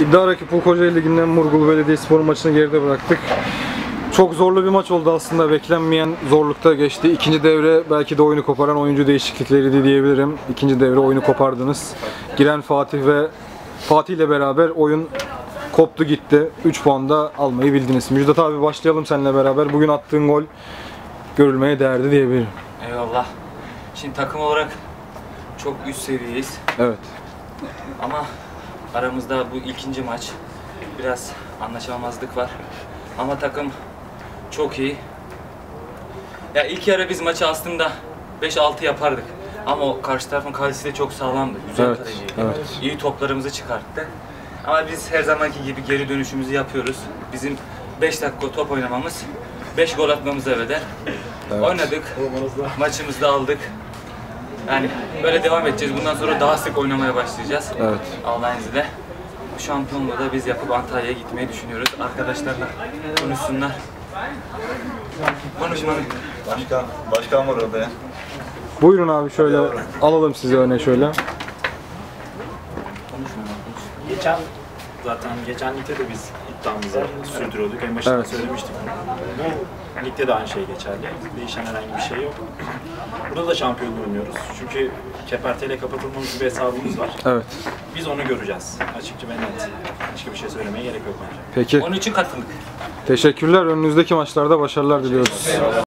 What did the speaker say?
İddia rakibi Kocaeli Ligi'nden Murgul Belediyespor maçını geride bıraktık. Çok zorlu bir maç oldu aslında. Beklenmeyen zorlukta geçti. İkinci devre belki de oyunu koparan oyuncu değişiklikleriydi diyebilirim. İkinci devre oyunu kopardınız. Giren Fatih ve Fatih ile beraber oyun koptu gitti. 3 puan da almayı bildiniz. Müjdat abi başlayalım seninle beraber. Bugün attığın gol görülmeye değerdi diyebilirim. Eyvallah. Şimdi takım olarak çok üst seviyeyiz. Evet. Ama aramızda bu ikinci maç biraz anlaşamamazlık var. Ama takım çok iyi. Ya ilk yarı biz maçı aslında 5-6 yapardık. Ama o karşı tarafın kalecisi de çok sağlamdı. Güzel Evet, kaleciydi. evet. İyi toplarımızı çıkarttı. Ama biz her zamanki gibi geri dönüşümüzü yapıyoruz. Bizim 5 dakika top oynamamız 5 gol atmamıza bedel. Evet. Oynadık. Maçımızı da aldık. Yani böyle devam edeceğiz. Bundan sonra daha sık oynamaya başlayacağız. Evet. Allah'ın izniyle. Bu şampiyonluğu da biz yapıp Antalya'ya gitmeyi düşünüyoruz. Arkadaşlarla konuşsunlar. Konuşmanı. Başkan, başkan var orada ya. Buyurun abi şöyle alalım sizi öne şöyle. Geçen zaten geçen ligde de biz iddiamızı sürdürüyorduk. En başında Evet. söylemiştik. Bu ligde de aynı şey geçerli. Değişen herhangi bir şey yok. Burada da şampiyonluğu oynuyoruz. Çünkü keperteyle kapatılmamız gibi bir hesabımız var. Evet. Biz onu göreceğiz. Açıkça ve net. Başka bir şey söylemeye gerek yok bence. Peki. Onun için katıldık. Teşekkürler. Önünüzdeki maçlarda başarılar diliyoruz.